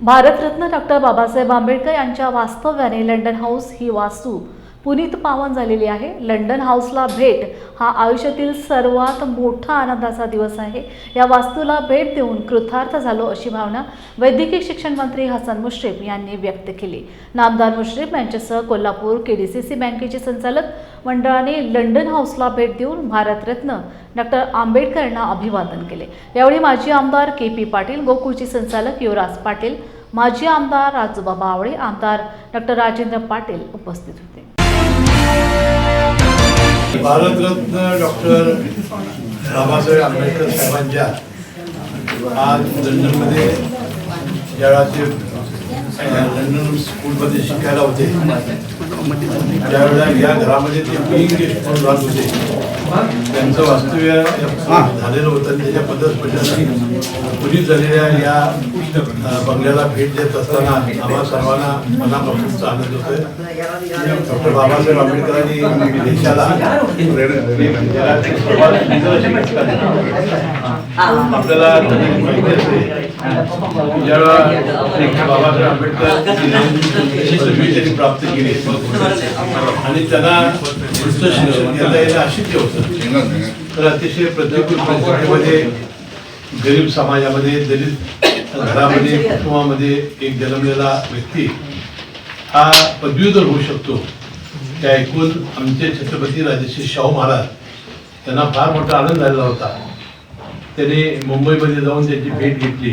Bharat Ratna doctor Babasaheb Ambedkar यांच्या वास्तव्याने London house ही वास्तू पुनीत पावन झालेली आहे. लंडन हाऊसला भेट हा आयुष्यातील सर्वात मोठा आनंदाचा दिवस आहे. या वास्तूला भेट देऊन कृतार्थ झालो अशी भावना वैद्यकीय शिक्षण मंत्री हसन मुश्रीफ यांनी व्यक्त केली. नामदार मुश्रीफ यांच्यासह Kolhapur K D C C बँकेचे संचालक मंडळाने लंडन हाऊसला भेट देऊन भारतरत्न डॉक्टर आंबेडकर यांना अभिवादन केले. यावेळी माजी आमदार के पी पाटील गोकुळचे संचालक युवराज पाटील माजी आमदार राजूबाबा आवळे आमदार डॉक्टर राजेंद्र पाटील उपस्थित होते. भारतरत्न डॉक्टर बाबासाहेब आंबेडकर साहेबांच्या आज लंडनमध्ये ज्यावेळा ते लंडन स्कूलमध्ये शिकायला होते. त्यावेळेला या घरामध्ये ते बिईंग गेस्ट म्हणून राहत होते. त्यांचं वास्तव्य झालेलं होतं त्याच्या पद्धतपद्धती पुनीत झालेल्या या बंगल्याला भेट देत असताना आम्हा सर्वांना मनापासूनचा आनंद होतोय. डॉक्टर बाबासाहेब आंबेडकरांनी देशाला आपल्याला माहिती असेल ज्यावेळा बाबासाहेब आंबेडकर प्राप्त केली. आणि त्यांना तर अतिशय प्रतिकूल परिस्थितीमध्ये गरीब समाजामध्ये दलित घरामध्ये कुटुंबामध्ये एक जन्मलेला व्यक्ती हा पदवीधर होऊ शकतो. त्या ऐकून आमचे छत्रपती राजश्री शाहू महाराज त्यांना फार मोठा आनंद झालेला होता. त्यांनी मुंबईमध्ये जाऊन त्याची भेट घेतली.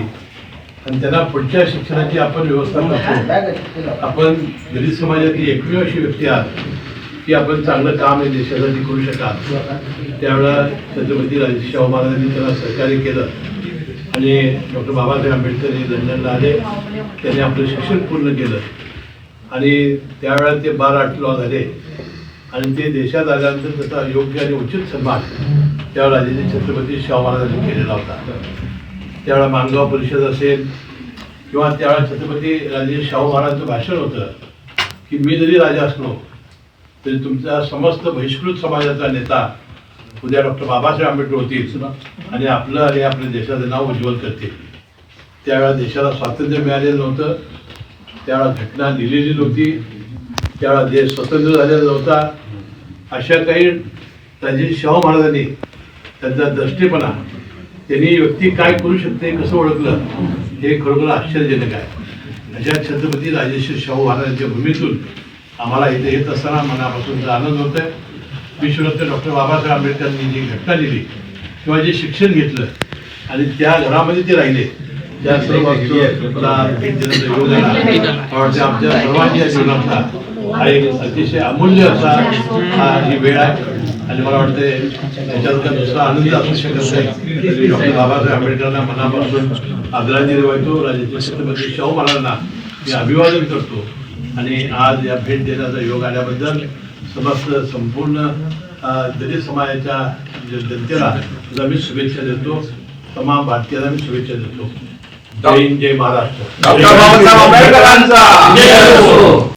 आणि त्यांना पुढच्या शिक्षणाची आपण व्यवस्था करतो आपण दलित समाजातली एकमेव अशी व्यक्ती आहात. की आपण चांगलं काम हे देशासाठी करू शकाल. त्यावेळेला छत्रपती राजेश शाहू महाराजांनी त्याला सहकार्य केलं. आणि डॉक्टर बाबासाहेब आंबेडकर हे लंडनला आले. त्यांनी आपलं शिक्षण पूर्ण केलं. आणि त्यावेळेला ते बार आठ लॉ झाले. आणि ते देशात आल्यानंतर त्याचा योग्य आणि उचित सन्मान त्यावेळेला राजेंद्र छत्रपती शाहू महाराजांनी केलेला होता. त्यावेळेला मानगाव परिषद असेल किंवा त्यावेळेला छत्रपती राजे शाहू महाराजांचं भाषण होतं की मी जरी राजा असलो तरी तुमचा समस्त बहिष्कृत समाजाचा नेता उद्या डॉक्टर बाबासाहेब आंबेडकर होतील आणि आपलं आणि आपल्या देशाचं नाव उज्ज्वल करतील. त्यावेळा देशाला स्वातंत्र्य मिळालेलं नव्हतं. त्यावेळा घटना लिहिलेली नव्हती. त्यावेळा देश स्वतंत्र झालेला नव्हता. अशा काही राजे शाहू महाराजांनी त्यांचा दृष्टीपणा त्यांनी व्यक्ती काय करू शकते कसं ओळखलं हे खरोखर आश्चर्यजनक आहे. अशा छत्रपती राजेश्वर शाहू महाराजांच्या भूमीतून आम्हाला इथे येत असताना मनापासून आनंद होत. आहे विश्वरत्न डॉक्टर बाबासाहेब आंबेडकरांनी जी घटना लिहिली किंवा जे शिक्षण घेतलं आणि त्या घरामध्ये ते राहिले. त्या सर्व भेट देण्याचा योग आला म्हणजे आमच्या सर्वांच्या जीवनातला हा एक अतिशय अमूल्य असा हा ही वेळ आहे. आणि मला वाटते त्याच्यात दुसरा आनंद असू शकत नाही. डॉक्टर बाबासाहेब आंबेडकरांना मनापासून आदरांजली वाहतो. राजे छत्रपती शाहू महाराजांना मी अभिवादन करतो. आणि आज या भेट देण्याचा योग आल्याबद्दल समस्त संपूर्ण दलित समाजाच्या जनतेला सुद्धा मी शुभेच्छा देतो. तमाम भारतीयांना मी शुभेच्छा देतो. जय हिंद जय महाराष्ट्र.